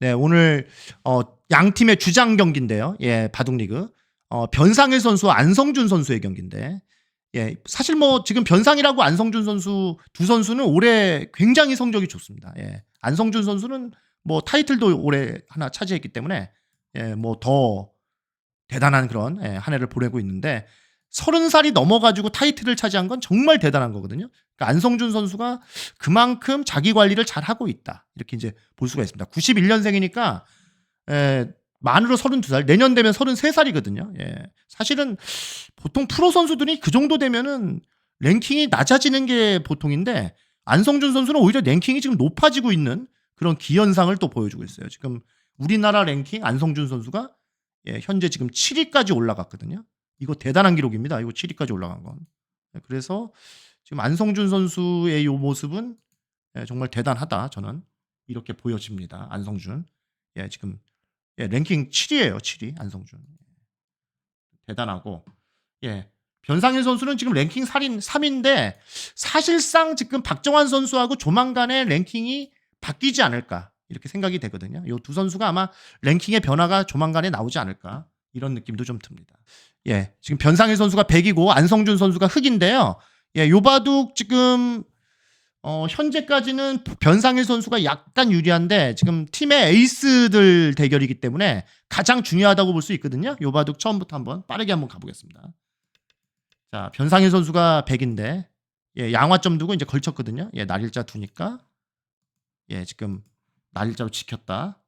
네, 오늘 어, 양 팀의 주장 경기인데요. 예, 바둑리그. 어, 변상일 선수와 안성준 선수의 경기인데. 예, 사실 뭐 지금 변상이라고 안성준 선수 두 선수는 올해 굉장히 성적이 좋습니다. 예. 안성준 선수는 뭐 타이틀도 올해 하나 차지했기 때문에 예, 뭐 더 대단한 그런 예, 한 해를 보내고 있는데 서른 살이 넘어가지고 타이틀을 차지한 건 정말 대단한 거거든요. 그러니까 안성준 선수가 그만큼 자기 관리를 잘 하고 있다. 이렇게 이제 볼 수가 있습니다. 91년생이니까 에, 만으로 32살, 내년 되면 33살이거든요. 예. 사실은 보통 프로 선수들이 그 정도 되면은 랭킹이 낮아지는 게 보통인데 안성준 선수는 오히려 랭킹이 지금 높아지고 있는 그런 기현상을 또 보여주고 있어요. 지금 우리나라 랭킹 안성준 선수가 예, 현재 지금 7위까지 올라갔거든요. 이거 대단한 기록입니다. 이거 7위까지 올라간 건. 예, 그래서 지금 안성준 선수의 이 모습은 예, 정말 대단하다. 저는 이렇게 보여집니다. 안성준. 예, 지금 예, 랭킹 7위예요. 7위 안성준. 대단하고 예. 변상일 선수는 지금 랭킹 3인 3인데 사실상 지금 박정환 선수하고 조만간에 랭킹이 바뀌지 않을까 이렇게 생각이 되거든요. 이 두 선수가 아마 랭킹의 변화가 조만간에 나오지 않을까 이런 느낌도 좀 듭니다. 예, 지금 변상일 선수가 100이고 안성준 선수가 흑인데요. 예, 요바둑 지금 어, 현재까지는 변상일 선수가 약간 유리한데 지금 팀의 에이스들 대결이기 때문에 가장 중요하다고 볼 수 있거든요. 요바둑 처음부터 한번 빠르게 한번 가보겠습니다. 자, 변상일 선수가 100인데 예, 양화점 두고 이제 걸쳤거든요. 예, 날일자 두니까 예, 지금 날일자로 지켰다.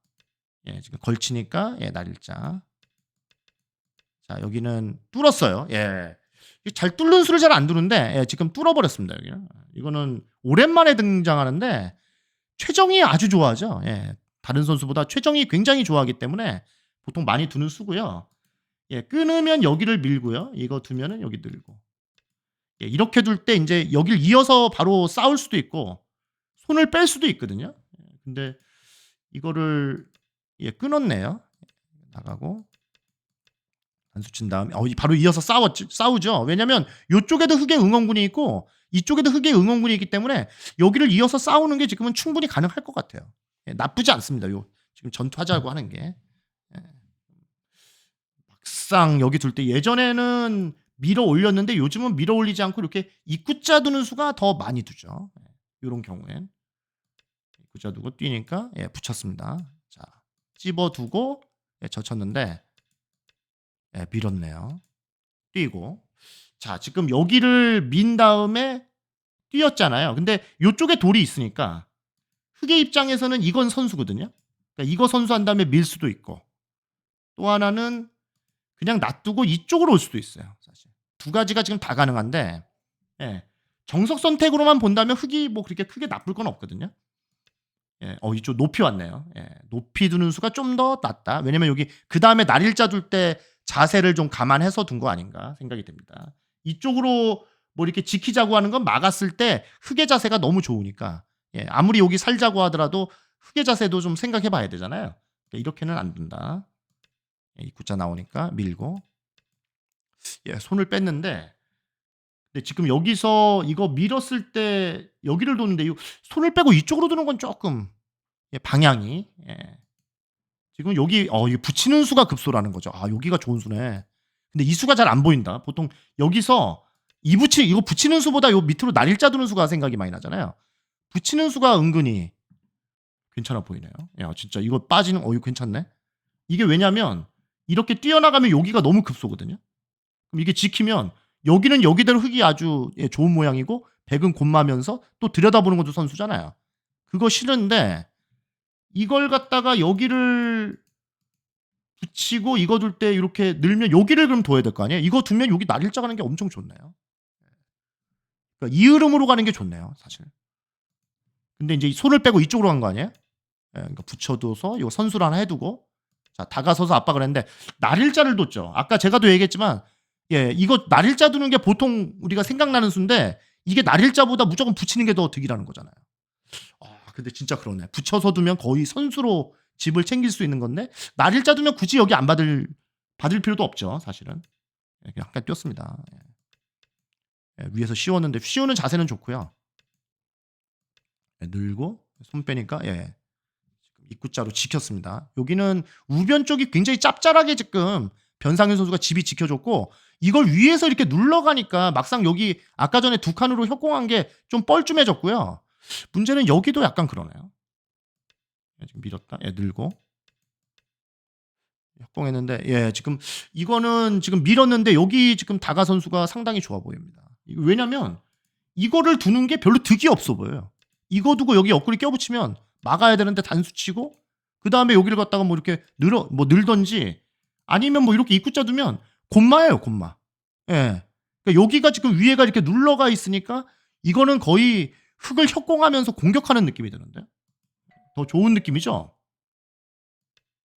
예, 지금 걸치니까 예, 날일자. 자, 여기는 뚫었어요. 예. 이잘 뚫는 수를 잘 안 두는데 예, 지금 뚫어버렸습니다. 여기 이거는 오랜만에 등장하는데 최정이 아주 좋아하죠. 예, 다른 선수보다 최정이 굉장히 좋아하기 때문에 보통 많이 두는 수고요. 예, 끊으면 여기를 밀고요. 이거 두면은 여기 들고. 예, 이렇게 둘 때 이제 여기를 이어서 바로 싸울 수도 있고 손을 뺄 수도 있거든요. 예, 근데 이거를 예, 끊었네요. 나가고 단수 친 다음에 어, 바로 이어서 싸웠지, 싸우죠. 왜냐면 이쪽에도 흑의 응원군이 있고 이쪽에도 흑의 응원군이 있기 때문에 여기를 이어서 싸우는 게 지금은 충분히 가능할 것 같아요. 예, 나쁘지 않습니다. 요 지금 전투하자고 하는 게 예. 막상 여기 둘 때 예전에는 밀어 올렸는데 요즘은 밀어 올리지 않고 이렇게 입구자 두는 수가 더 많이 두죠. 이런 경우엔 입구자 두고 뛰니까 예, 붙였습니다. 자 찝어 두고 예, 젖혔는데 예, 밀었네요. 뛰고. 자, 지금 여기를 민 다음에 뛰었잖아요. 근데 이쪽에 돌이 있으니까 흑의 입장에서는 이건 선수거든요. 그러니까 이거 선수한 다음에 밀 수도 있고 또 하나는 그냥 놔두고 이쪽으로 올 수도 있어요. 사실 두 가지가 지금 다 가능한데 예, 정석 선택으로만 본다면 흑이 뭐 그렇게 크게 나쁠 건 없거든요. 예, 어 이쪽 높이 왔네요. 예, 높이 두는 수가 좀 더 낫다. 왜냐면 여기 그 다음에 날일자 둘때 자세를 좀 감안해서 둔 거 아닌가 생각이 됩니다. 이쪽으로 뭐 이렇게 지키자고 하는 건 막았을 때 흑의 자세가 너무 좋으니까 예, 아무리 여기 살자고 하더라도 흑의 자세도 좀 생각해 봐야 되잖아요. 그러니까 이렇게는 안 된다. 예, 입구자 나오니까 밀고 예, 손을 뺐는데 근데 지금 여기서 이거 밀었을 때 여기를 도는데 이 손을 빼고 이쪽으로 두는 건 조금 예, 방향이 예. 지금 여기 어, 이 붙이는 수가 급소라는 거죠. 아, 여기가 좋은 수네. 근데 이 수가 잘 안 보인다. 보통 여기서 이 붙이 이거 붙이는 수보다 요 밑으로 날일자 두는 수가 생각이 많이 나잖아요. 붙이는 수가 은근히 괜찮아 보이네요. 야, 진짜 이거 빠지는 어, 이거 괜찮네. 이게 왜냐면 이렇게 뛰어나가면 여기가 너무 급소거든요. 그럼 이게 지키면 여기는 여기대로 흙이 아주 예, 좋은 모양이고 백은 곤마면서 또 들여다보는 것도 선수잖아요. 그거 싫은데 이걸 갖다가 여기를 붙이고 이거 둘 때 이렇게 늘면 여기를 그럼 둬야 될 거 아니에요? 이거 두면 여기 날 일자 가는 게 엄청 좋네요. 그러니까 이 흐름으로 가는 게 좋네요, 사실. 근데 이제 손을 빼고 이쪽으로 간 거 아니에요? 예, 그러니까 붙여둬서 이거 선수를 하나 해두고 자 다가서서 압박을 했는데 날일자를 뒀죠. 아까 제가도 얘기했지만 예 이거 날일자 두는 게 보통 우리가 생각나는 수인데 이게 날일자보다 무조건 붙이는 게 더 득이라는 거잖아요. 아 근데 진짜 그러네. 붙여서 두면 거의 선수로 집을 챙길 수 있는 건데 날일자 두면 굳이 여기 안 받을 받을 필요도 없죠. 사실은 예, 그냥 약간 뛰었습니다. 예. 예, 위에서 씌웠는데 씌우는 자세는 좋고요. 예, 늘고 손 빼니까 예 입구자로 지켰습니다. 여기는 우변 쪽이 굉장히 짭짤하게 지금 변상현 선수가 집이 지켜줬고 이걸 위에서 이렇게 눌러가니까 막상 여기 아까 전에 두 칸으로 협공한 게 좀 뻘쭘해졌고요. 문제는 여기도 약간 그러네요. 예, 지금 밀었다. 예, 늘고. 협공했는데 예, 지금 이거는 지금 밀었는데 여기 지금 다가 선수가 상당히 좋아 보입니다. 왜냐면 이거를 두는 게 별로 득이 없어 보여요. 이거 두고 여기 옆구리 껴붙이면 막아야 되는데 단수 치고 그 다음에 여기를 갖다가 뭐 이렇게 늘어 뭐 늘던지 아니면 뭐 이렇게 입구자 두면 곤마예요 곤마. 예. 그러니까 여기가 지금 위에가 이렇게 눌러가 있으니까 이거는 거의 흙을 협공하면서 공격하는 느낌이 드는데 더 좋은 느낌이죠.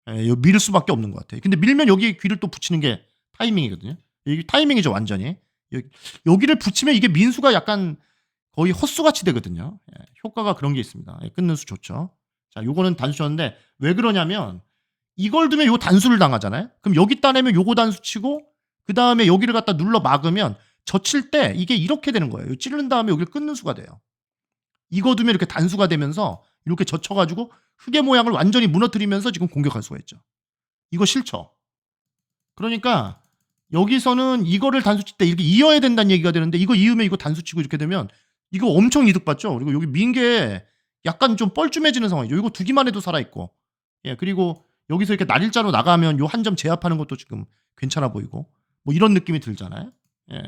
예, 밀 수밖에 없는 것 같아요. 근데 밀면 여기 귀를 또 붙이는 게 타이밍이거든요. 이게 타이밍이죠 완전히. 여기, 여기 를 붙이면 이게 민수가 약간 거의 헛수같이 되거든요. 예, 효과가 그런 게 있습니다. 예, 끊는 수 좋죠. 자, 요거는 단수였는데 왜 그러냐면 이걸 두면 요 단수를 당하잖아요. 그럼 여기 따내면 요거 단수 치고 그 다음에 여기를 갖다 눌러 막으면 젖힐 때 이게 이렇게 되는 거예요. 찌르는 다음에 여기를 끊는 수가 돼요. 이거 두면 이렇게 단수가 되면서 이렇게 젖혀가지고 흙의 모양을 완전히 무너뜨리면서 지금 공격할 수가 있죠. 이거 싫죠. 그러니까 여기서는 이거를 단수 칠 때 이렇게 이어야 된다는 얘기가 되는데 이거 이으면 이거 단수 치고 이렇게 되면 이거 엄청 이득 받죠. 그리고 여기 민게 약간 좀 뻘쭘해지는 상황이죠. 이거 두기만 해도 살아 있고, 예 그리고 여기서 이렇게 날일자로 나가면 요 한 점 제압하는 것도 지금 괜찮아 보이고 뭐 이런 느낌이 들잖아요. 예.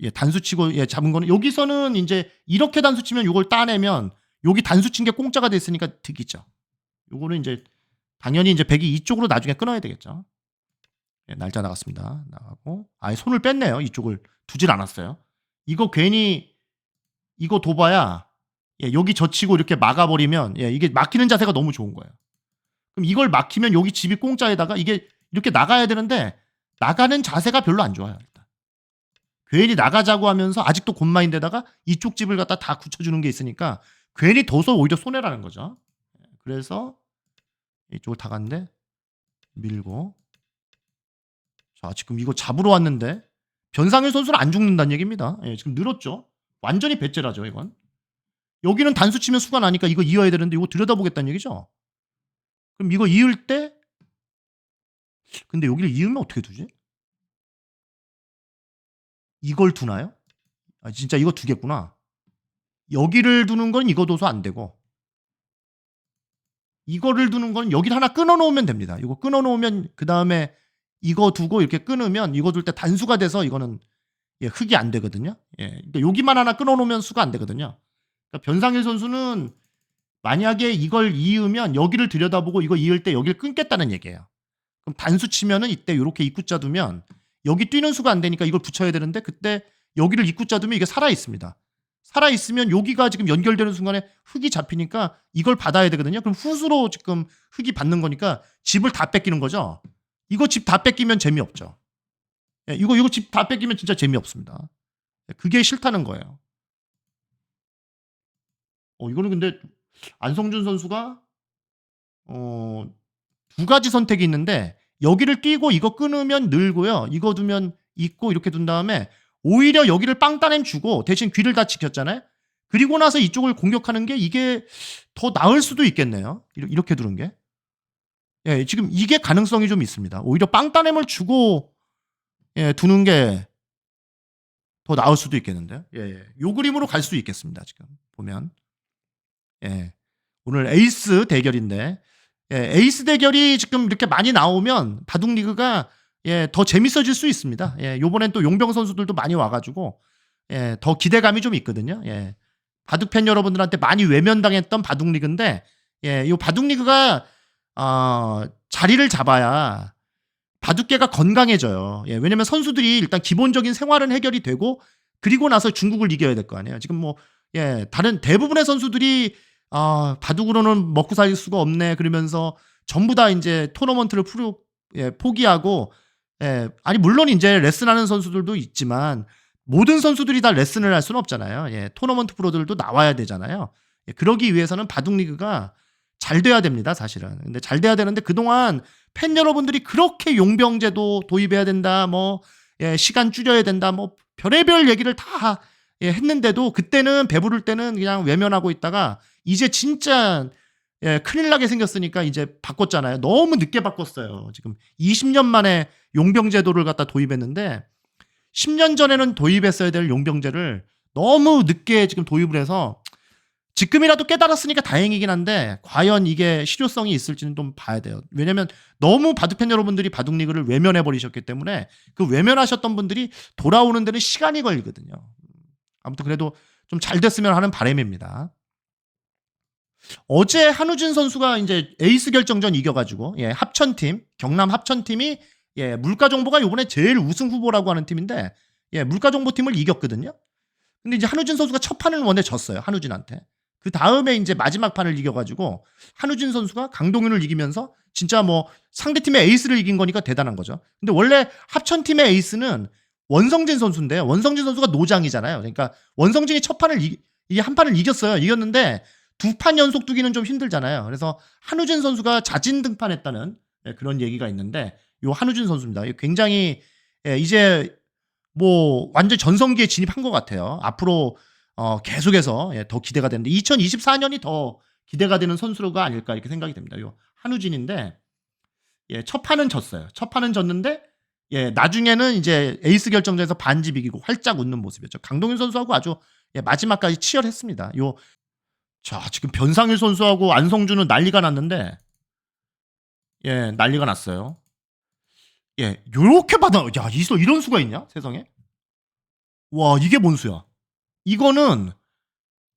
예, 단수 치고 예, 잡은 거는 여기서는 이제 이렇게 단수 치면 요걸 따내면 여기 단수 친 게 공짜가 됐으니까 득이죠. 요거는 이제 당연히 이제 백이 이쪽으로 나중에 끊어야 되겠죠. 예, 날짜 나갔습니다. 나가고 아예 손을 뺐네요. 이쪽을 두질 않았어요. 이거 괜히 이거 둬봐야 예, 여기 젖히고 이렇게 막아버리면 예, 이게 막히는 자세가 너무 좋은 거예요. 그럼 이걸 막히면 여기 집이 공짜에다가 이게 이렇게 나가야 되는데 나가는 자세가 별로 안 좋아요. 일단 괜히 나가자고 하면서 아직도 곤마인데다가 이쪽 집을 갖다 다 굳혀주는 게 있으니까 괜히 둬서 오히려 손해라는 거죠. 예, 그래서 이쪽을 다 갔는데 밀고 자 지금 이거 잡으러 왔는데 변상현 선수는 안 죽는다는 얘기입니다. 예, 지금 늘었죠. 완전히 배째라죠 이건. 여기는 단수 치면 수가 나니까 이거 이어야 되는데 이거 들여다보겠다는 얘기죠. 그럼 이거 이을 때 근데 여기를 이으면 어떻게 두지? 이걸 두나요? 아 진짜 이거 두겠구나. 여기를 두는 건 이거 둬서 안 되고 이거를 두는 건 여기를 하나 끊어 놓으면 됩니다. 이거 끊어 놓으면 그 다음에 이거 두고 이렇게 끊으면 이거 둘 때 단수가 돼서 이거는 예, 흙이 안 되거든요. 예, 그러니까 여기만 하나 끊어 놓으면 수가 안 되거든요. 그러니까 변상일 선수는 만약에 이걸 이으면 여기를 들여다보고 이거 이을 때 여기를 끊겠다는 얘기예요. 그럼 단수 치면은 이때 이렇게 입구자 두면 여기 뛰는 수가 안 되니까 이걸 붙여야 되는데 그때 여기를 입구자 두면 이게 살아 있습니다. 살아 있으면 여기가 지금 연결되는 순간에 흙이 잡히니까 이걸 받아야 되거든요. 그럼 후수로 지금 흙이 받는 거니까 집을 다 뺏기는 거죠. 이거 집 다 뺏기면 재미없죠. 예, 이거 이거 집 다 뺏기면 진짜 재미없습니다. 예, 그게 싫다는 거예요. 어 이거는 근데 안성준 선수가 어 두 가지 선택이 있는데 여기를 끼고 이거 끊으면 늘고요. 이거 두면 있고 이렇게 둔 다음에 오히려 여기를 빵 따냄 주고 대신 귀를 다 지켰잖아요. 그리고 나서 이쪽을 공격하는 게 이게 더 나을 수도 있겠네요. 이렇- 이렇게 두는 게. 예, 지금 이게 가능성이 좀 있습니다. 오히려 빵 따냄을 주고 예, 두는 게 더 나을 수도 있겠는데요. 예, 예. 요 그림으로 갈 수 있겠습니다. 지금 보면. 예. 오늘 에이스 대결인데 예, 에이스 대결이 지금 이렇게 많이 나오면 바둑 리그가 예, 더 재밌어질 수 있습니다. 예, 요번엔 또 용병 선수들도 많이 와가지고 예, 더 기대감이 좀 있거든요. 예, 바둑 팬 여러분들한테 많이 외면당했던 바둑 리그인데 예, 요 바둑 리그가 어, 자리를 잡아야 바둑계가 건강해져요. 예, 왜냐면 선수들이 일단 기본적인 생활은 해결이 되고 그리고 나서 중국을 이겨야 될 거 아니에요. 지금 뭐 예, 다른 대부분의 선수들이 아, 바둑으로는 먹고 살 수가 없네 그러면서 전부 다 이제 토너먼트를 풀 예, 포기하고 예, 아니 물론 이제 레슨하는 선수들도 있지만 모든 선수들이 다 레슨을 할 수는 없잖아요. 예, 토너먼트 프로들도 나와야 되잖아요. 예, 그러기 위해서는 바둑 리그가 잘 돼야 됩니다, 사실은. 근데 잘 돼야 되는데 그동안 팬 여러분들이 그렇게 용병제도 도입해야 된다, 뭐 예, 시간 줄여야 된다, 뭐 별의별 얘기를 다 예, 했는데도 그때는 배부를 때는 그냥 외면하고 있다가 이제 진짜 예, 큰일 나게 생겼으니까 이제 바꿨잖아요. 너무 늦게 바꿨어요. 지금 20년 만에 용병 제도를 갖다 도입했는데 10년 전에는 도입했어야 될 용병제를 너무 늦게 지금 도입을 해서 지금이라도 깨달았으니까 다행이긴 한데 과연 이게 실효성이 있을지는 좀 봐야 돼요. 왜냐면 너무 바둑팬 여러분들이 바둑 리그를 외면해 버리셨기 때문에 그 외면하셨던 분들이 돌아오는 데는 시간이 걸리거든요. 아무튼 그래도 좀 잘 됐으면 하는 바람입니다. 어제 한우진 선수가 이제 에이스 결정전 이겨가지고 예, 합천팀 경남 합천팀이 예, 물가정보가 요번에 제일 우승 후보라고 하는 팀인데 예, 물가정보팀을 이겼거든요. 근데 이제 한우진 선수가 첫 판을 원래 졌어요 한우진한테. 그 다음에 이제 마지막 판을 이겨가지고 한우진 선수가 강동윤을 이기면서 진짜 뭐 상대팀의 에이스를 이긴 거니까 대단한 거죠. 근데 원래 합천팀의 에이스는 원성진 선수인데 원성진 선수가 노장이잖아요. 그러니까 원성진이 첫 판을 이, 이한 판을 이겼어요. 이겼는데 두 판 연속 두기는 좀 힘들잖아요. 그래서 한우진 선수가 자진 등판했다는 예, 그런 얘기가 있는데 요 한우진 선수입니다. 이 굉장히 예, 이제 뭐 완전 전성기에 진입한 것 같아요. 앞으로 어, 계속해서 예, 더 기대가 되는데 2024년이 더 기대가 되는 선수가 아닐까 이렇게 생각이 됩니다. 요 한우진인데 예, 첫 판은 졌어요. 첫 판은 졌는데 예, 나중에는 이제 에이스 결정전에서 반집 이기고 활짝 웃는 모습이었죠. 강동윤 선수하고 아주 예, 마지막까지 치열했습니다. 요 자, 지금 변상일 선수하고 안성준은 난리가 났는데 예, 난리가 났어요. 예, 요렇게 받아 야, 이 이런 수가 있냐? 세상에? 와, 이게 뭔 수야? 이거는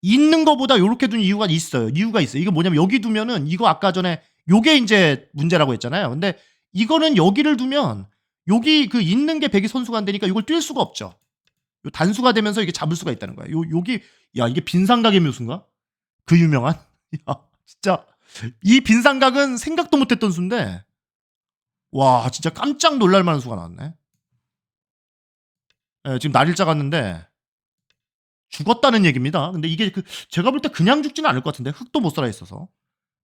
있는 거보다 요렇게 둔 이유가 있어요. 이유가 있어요. 이거 뭐냐면 여기 두면은 이거 아까 전에 요게 이제 문제라고 했잖아요. 근데 이거는 여기를 두면 여기 그 있는 게 백이 선수가 안 되니까 이걸 뛸 수가 없죠. 요 단수가 되면서 이게 잡을 수가 있다는 거야. 요 여기 야 이게 빈상각의 묘수인가? 그 유명한 야 진짜 이 빈상각은 생각도 못했던 수인데 와 진짜 깜짝 놀랄 만한 수가 나왔네. 예, 지금 날일자 갔는데 죽었다는 얘기입니다. 근데 이게 그 제가 볼 때 그냥 죽지는 않을 것 같은데 흙도 못 살아 있어서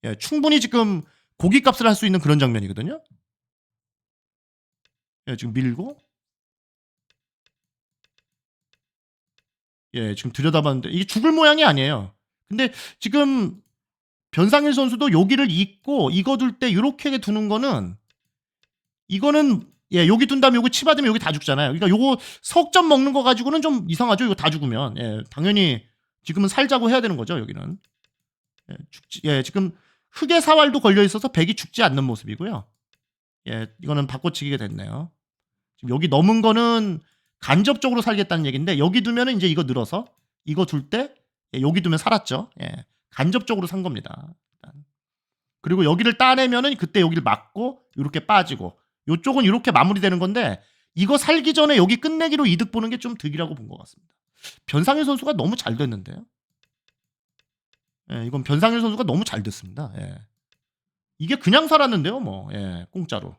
예, 충분히 지금 고기값을 할 수 있는 그런 장면이거든요. 예, 지금 밀고 예, 지금 들여다봤는데 이게 죽을 모양이 아니에요. 근데 지금 변상일 선수도 여기를 잇고 이거 둘 때 이렇게 두는 거는 이거는 예, 여기 둔 다음에 요거 치받으면 여기 다 죽잖아요. 그러니까 요거 석점 먹는 거 가지고는 좀 이상하죠. 이거 다 죽으면. 예, 당연히 지금은 살자고 해야 되는 거죠, 여기는. 예, 죽지, 예, 지금 흑의 사활도 걸려 있어서 백이 죽지 않는 모습이고요. 예, 이거는 바꿔치기가 됐네요. 지금 여기 넘은 거는 간접적으로 살겠다는 얘기인데 여기 두면은 이제 이거 늘어서 이거 둘 때 예, 여기 두면 살았죠. 예, 간접적으로 산 겁니다. 그리고 여기를 따내면은 그때 여기를 맞고 이렇게 빠지고 요쪽은 이렇게 마무리되는 건데 이거 살기 전에 여기 끝내기로 이득 보는 게 좀 득이라고 본 것 같습니다. 변상일 선수가 너무 잘 됐는데요. 예, 이건 변상일 선수가 너무 잘 됐습니다. 예. 이게 그냥 살았는데요, 뭐, 예, 공짜로.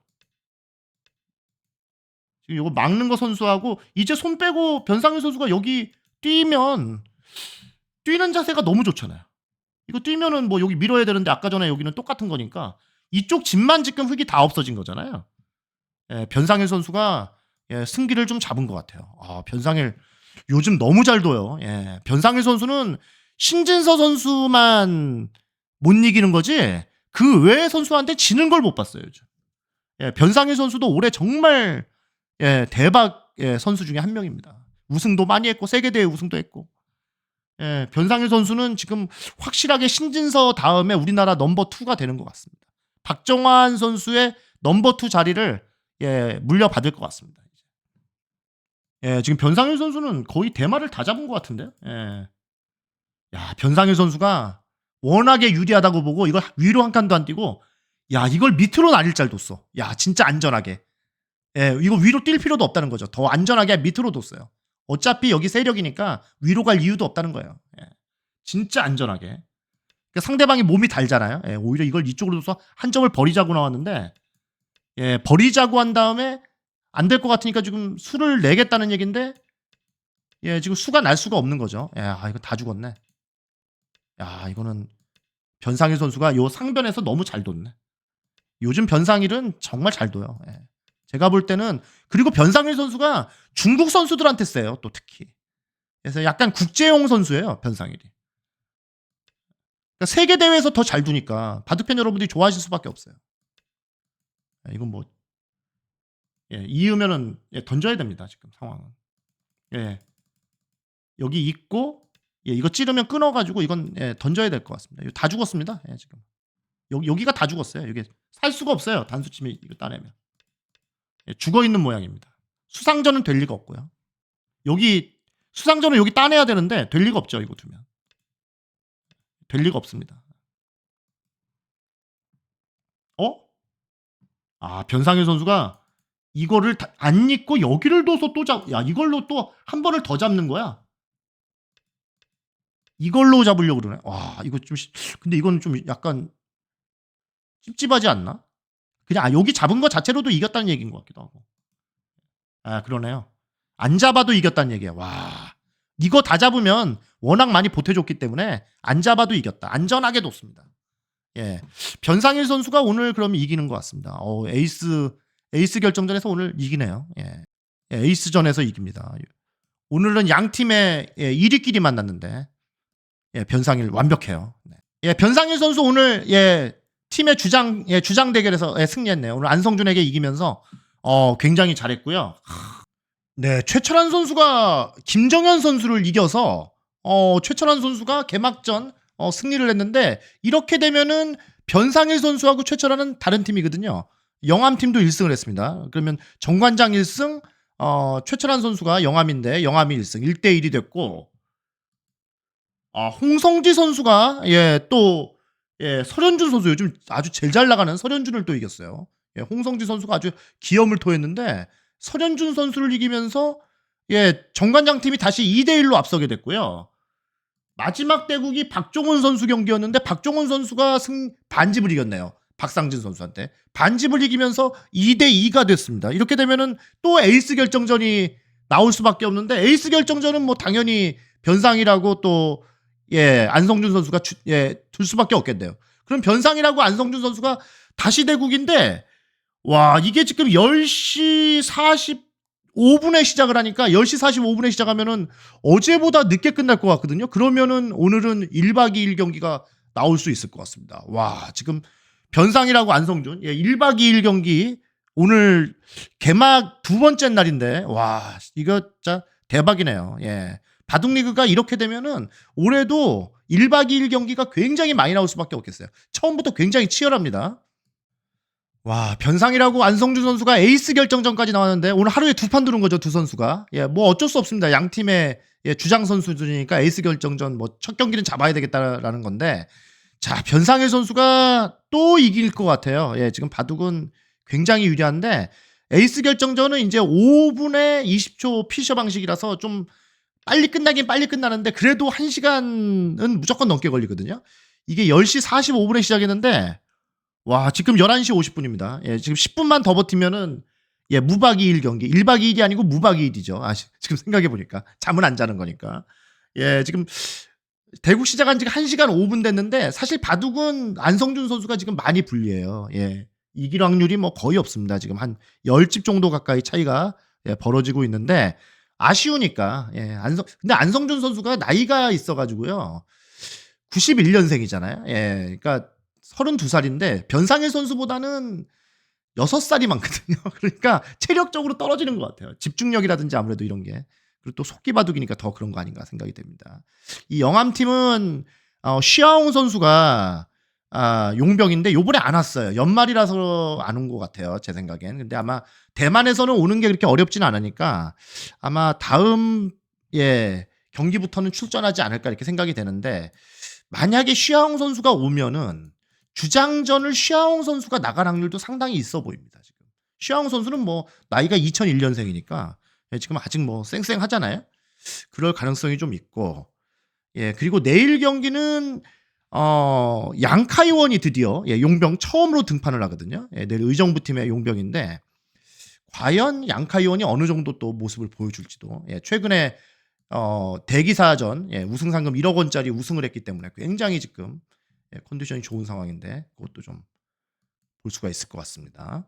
지금 이거 막는 거 선수하고 이제 손 빼고 변상일 선수가 여기 뛰면 뛰는 자세가 너무 좋잖아요. 이거 뛰면은 뭐 여기 밀어야 되는데 아까 전에 여기는 똑같은 거니까 이쪽 집만 지금 흙이 다 없어진 거잖아요. 예, 변상일 선수가 예, 승기를 좀 잡은 것 같아요. 아, 변상일 요즘 너무 잘 둬요. 예, 변상일 선수는 신진서 선수만 못 이기는 거지 그 외의 선수한테 지는 걸 못 봤어요. 요즘. 예, 변상일 선수도 올해 정말 예, 대박 예, 선수 중에 한 명입니다. 우승도 많이 했고 세계 대회 우승도 했고 예, 변상일 선수는 지금 확실하게 신진서 다음에 우리나라 넘버 2가 되는 것 같습니다. 박정환 선수의 넘버 2 자리를 예, 물려받을 것 같습니다. 예, 지금 변상일 선수는 거의 대마를 다 잡은 것 같은데요. 예. 야, 변상일 선수가 워낙에 유리하다고 보고 이걸 위로 한 칸도 안 뛰고 야, 이걸 밑으로 날릴 잘 뒀어. 야, 진짜 안전하게. 예, 이거 위로 뛸 필요도 없다는 거죠. 더 안전하게 밑으로 뒀어요. 어차피 여기 세력이니까 위로 갈 이유도 없다는 거예요. 예. 진짜 안전하게. 그러니까 상대방이 몸이 달잖아요. 예, 오히려 이걸 이쪽으로 둬서 한 점을 버리자고 나왔는데 예, 버리자고 한 다음에 안 될 것 같으니까 지금 수를 내겠다는 얘긴데 예, 지금 수가 날 수가 없는 거죠. 예, 아, 이거 다 죽었네. 야, 이거는 변상일 선수가 요 상변에서 너무 잘 뒀네. 요즘 변상일은 정말 잘 둬요. 예. 제가 볼 때는 그리고 변상일 선수가 중국 선수들한테 세요. 또 특히. 그래서 약간 국제용 선수예요. 변상일이. 그러니까 세계 대회에서 더 잘 두니까 바둑팬 여러분들이 좋아하실 수밖에 없어요. 예, 이건 뭐 예, 이으면은 예, 던져야 됩니다. 지금 상황은. 예. 여기 있고 예, 이거 찌르면 끊어 가지고 이건 예, 던져야 될 것 같습니다. 다 죽었습니다. 예, 지금 여기 여기가 다 죽었어요. 여기 살 수가 없어요. 단수침이 이거 따내면 예, 죽어 있는 모양입니다. 수상전은 될 리가 없고요. 여기 수상전은 여기 따내야 되는데 될 리가 없죠. 이거 두면 될 리가 없습니다. 어? 아 변상현 선수가 이거를 다- 안 잊고 여기를 둬서 또 잡, 야 이걸로 또 한 번을 더 잡는 거야. 이걸로 잡으려고 그러네. 와 이거 좀 시- 근데 이건 좀 약간 찝찝하지 않나? 그냥 아 여기 잡은 거 자체로도 이겼다는 얘기인 것 같기도 하고. 아 그러네요. 안 잡아도 이겼다는 얘기야. 와 이거 다 잡으면 워낙 많이 보태줬기 때문에 안 잡아도 이겼다. 안전하게 뒀습니다. 예, 변상일 선수가 오늘 그러면 이기는 것 같습니다. 어, 에이스 에이스 결정전에서 오늘 이기네요. 예, 예, 에이스전에서 이깁니다. 오늘은 양 팀의 예, 1위끼리 만났는데 예, 변상일 완벽해요. 네. 예, 변상일 선수 오늘 예, 팀의 주장 예, 주장 대결에서 예, 승리했네요. 오늘 안성준에게 이기면서 어, 굉장히 잘했고요. 네, 최철한 선수가 김정현 선수를 이겨서 어, 최철한 선수가 개막전 어, 승리를 했는데 이렇게 되면은 변상일 선수하고 최철한은 다른 팀이거든요. 영암 팀도 1승을 했습니다. 그러면 정관장 1승, 어, 최철한 선수가 영암인데 영암이 1승, 1대 1이 됐고 아, 홍성지 선수가 예, 또 예, 설현준 선수 요즘 아주 제일 잘 나가는 설현준을 또 이겼어요. 예, 홍성지 선수가 아주 기염을 토했는데 설현준 선수를 이기면서 예, 정관장 팀이 다시 2대 1로 앞서게 됐고요. 마지막 대국이 박종훈 선수 경기였는데 박종훈 선수가 승 반집을 이겼네요. 박상진 선수한테 반집을 이기면서 2대 2가 됐습니다. 이렇게 되면은 또 에이스 결정전이 나올 수밖에 없는데 에이스 결정전은 뭐 당연히 변상이라고 또 예, 안성준 선수가 주, 예, 둘 수밖에 없겠네요. 그럼 변상이라고 안성준 선수가 다시 대국인데 와, 이게 지금 10시 45분에 시작을 하니까 10시 45분에 시작하면은 어제보다 늦게 끝날 것 같거든요. 그러면은 오늘은 1박 2일 경기가 나올 수 있을 것 같습니다. 와, 지금 변상이라고 안성준, 예, 1박 2일 경기 오늘 개막 두 번째 날인데, 와, 이거 진짜 대박이네요. 예. 바둑리그가 이렇게 되면은 올해도 1박 2일 경기가 굉장히 많이 나올 수밖에 없겠어요. 처음부터 굉장히 치열합니다. 와, 변상이라고 안성준 선수가 에이스 결정전까지 나왔는데 오늘 하루에 두 판 두는 거죠, 두 선수가. 예, 뭐 어쩔 수 없습니다. 양 팀의 예, 주장 선수들이니까 에이스 결정전 뭐 첫 경기는 잡아야 되겠다라는 건데 자, 변상일 선수가 또 이길 것 같아요. 예, 지금 바둑은 굉장히 유리한데 에이스 결정전은 이제 5분에 20초 피셔 방식이라서 좀 빨리 끝나긴 빨리 끝나는데 그래도 1시간은 무조건 넘게 걸리거든요. 이게 10시 45분에 시작했는데 와, 지금 11시 50분입니다. 예, 지금 10분만 더 버티면은 예, 무박 2일 경기. 1박 2일이 아니고 무박 2일이죠. 아, 지금 생각해 보니까 잠은 안 자는 거니까. 예, 지금 대국 시작한 지가 1시간 5분 됐는데 사실 바둑은 안성준 선수가 지금 많이 불리해요. 예. 이길 확률이 뭐 거의 없습니다. 지금 한 10집 정도 가까이 차이가 예, 벌어지고 있는데 아쉬우니까 예, 안성 근데 안성준 선수가 나이가 있어 가지고요. 91년생이잖아요. 예. 그러니까 32살인데 변상일 선수보다는 6살이 많거든요. 그러니까 체력적으로 떨어지는 것 같아요. 집중력이라든지 아무래도 이런 게. 그리고 또 속기 바둑이니까 더 그런 거 아닌가 생각이 됩니다. 이 영암팀은 어, 시아옹 선수가 아, 용병인데 요번에 안 왔어요. 연말이라서 안 온 것 같아요. 제 생각엔. 근데 아마 대만에서는 오는 게 그렇게 어렵진 않으니까 아마 다음 예 경기부터는 출전하지 않을까 이렇게 생각이 되는데 만약에 시아옹 선수가 오면은 주장전을 시아옹 선수가 나갈 확률도 상당히 있어 보입니다. 지금 시아옹 선수는 뭐 나이가 2001년생이니까 예, 지금 아직 뭐 쌩쌩하잖아요. 그럴 가능성이 좀 있고 예 그리고 내일 경기는 어 양카이원이 드디어 예, 용병 처음으로 등판을 하거든요. 예, 내일 의정부 팀의 용병인데 과연 양카이원이 어느 정도 또 모습을 보여줄지도 예, 최근에 어, 대기사전 예, 우승 상금 1억 원짜리 우승을 했기 때문에 굉장히 지금 예, 컨디션이 좋은 상황인데 그것도 좀 볼 수가 있을 것 같습니다.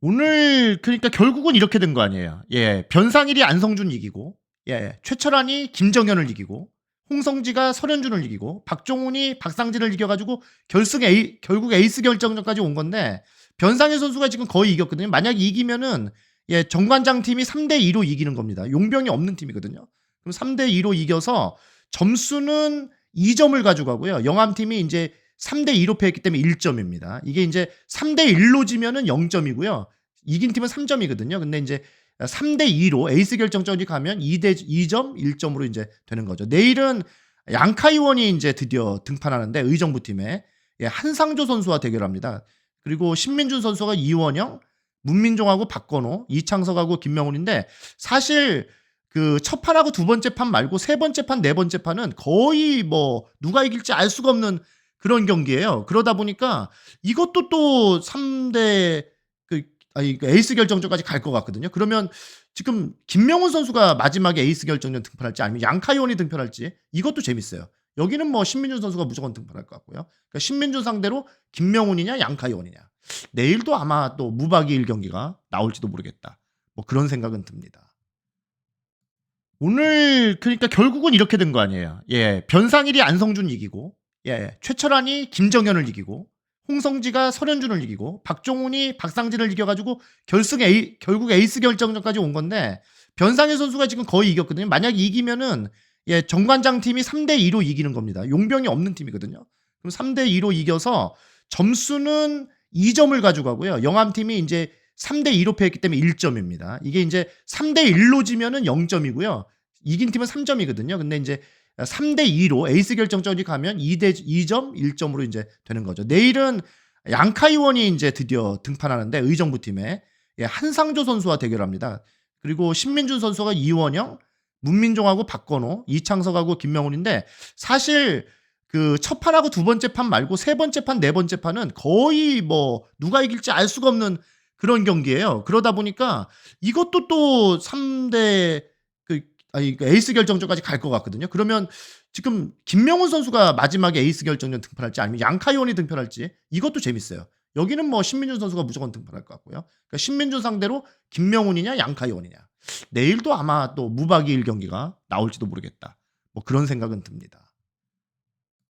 오늘 그러니까 결국은 이렇게 된 거 아니에요. 예, 변상일이 안성준 이기고, 예, 최철환이 김정현을 이기고, 홍성지가 설현준을 이기고 박종훈이 박상진을 이겨가지고 결승 A 결국 에이스 결정전까지 온 건데 변상현 선수가 지금 거의 이겼거든요. 만약 이기면은 예 정관장 팀이 3대 2로 이기는 겁니다. 용병이 없는 팀이거든요. 그럼 3대 2로 이겨서 점수는 2점을 가져가고요. 영암 팀이 이제 3대 2로 패했기 때문에 1점입니다. 이게 이제 3대 1로 지면은 0점이고요. 이긴 팀은 3점이거든요. 근데 이제 3대 2로 에이스 결정전이 가면 2대 2점 1점으로 이제 되는 거죠. 내일은 양카이원이 이제 드디어 등판하는데 의정부 팀에 예, 한상조 선수와 대결합니다. 그리고 신민준 선수가 이원영, 문민종하고 박건호, 이창석하고 김명훈인데 사실 그 첫 판하고 두 번째 판 말고 세 번째 판, 네 번째 판은 거의 뭐 누가 이길지 알 수가 없는 그런 경기예요. 그러다 보니까 이것도 또 3대 그 아니 그 에이스 결정전까지 갈 것 같거든요. 그러면 지금 김명훈 선수가 마지막에 에이스 결정전 등판할지 아니면 양카이원이 등판할지 이것도 재밌어요. 여기는 뭐 신민준 선수가 무조건 등판할 것 같고요. 그러니까 신민준 상대로 김명훈이냐 양카이원이냐. 내일도 아마 또 무박이일 경기가 나올지도 모르겠다. 뭐 그런 생각은 듭니다. 오늘 그러니까 결국은 이렇게 된 거 아니에요. 예, 변상일이 안성준 이기고, 예, 최철환이 김정현을 이기고, 홍성지가 설현준을 이기고, 박종훈이 박상진을 이겨가지고 결승 A 결국 에이스 결정전까지 온 건데 변상현 선수가 지금 거의 이겼거든요. 만약 이기면은 예, 정관장 팀이 3대 2로 이기는 겁니다. 용병이 없는 팀이거든요. 그럼 3대 2로 이겨서 점수는 2점을 가져가고요. 영암 팀이 이제 3대 2로 패했기 때문에 1점입니다. 이게 이제 3대 1로 지면은 0점이고요. 이긴 팀은 3점이거든요. 근데 이제 3대 2로 에이스 결정전이 가면 2대 2점 1점으로 이제 되는 거죠. 내일은 양카이원이 이제 드디어 등판하는데 의정부 팀에 예, 한상조 선수와 대결합니다. 그리고 신민준 선수가 이원영, 문민종하고 박건호, 이창석하고 김명훈인데 사실 그 첫 판하고 두 번째 판 말고 세 번째 판, 네 번째 판은 거의 뭐 누가 이길지 알 수가 없는 그런 경기예요. 그러다 보니까 이것도 또 3대 그 아니 그 에이스 결정전까지 갈 것 같거든요. 그러면 지금 김명훈 선수가 마지막에 에이스 결정전 등판할지 아니면 양카이원이 등판할지 이것도 재밌어요. 여기는 뭐 신민준 선수가 무조건 등판할 것 같고요. 그러니까 신민준 상대로 김명훈이냐 양카이원이냐. 내일도 아마 또 무박이일 경기가 나올지도 모르겠다. 뭐 그런 생각은 듭니다.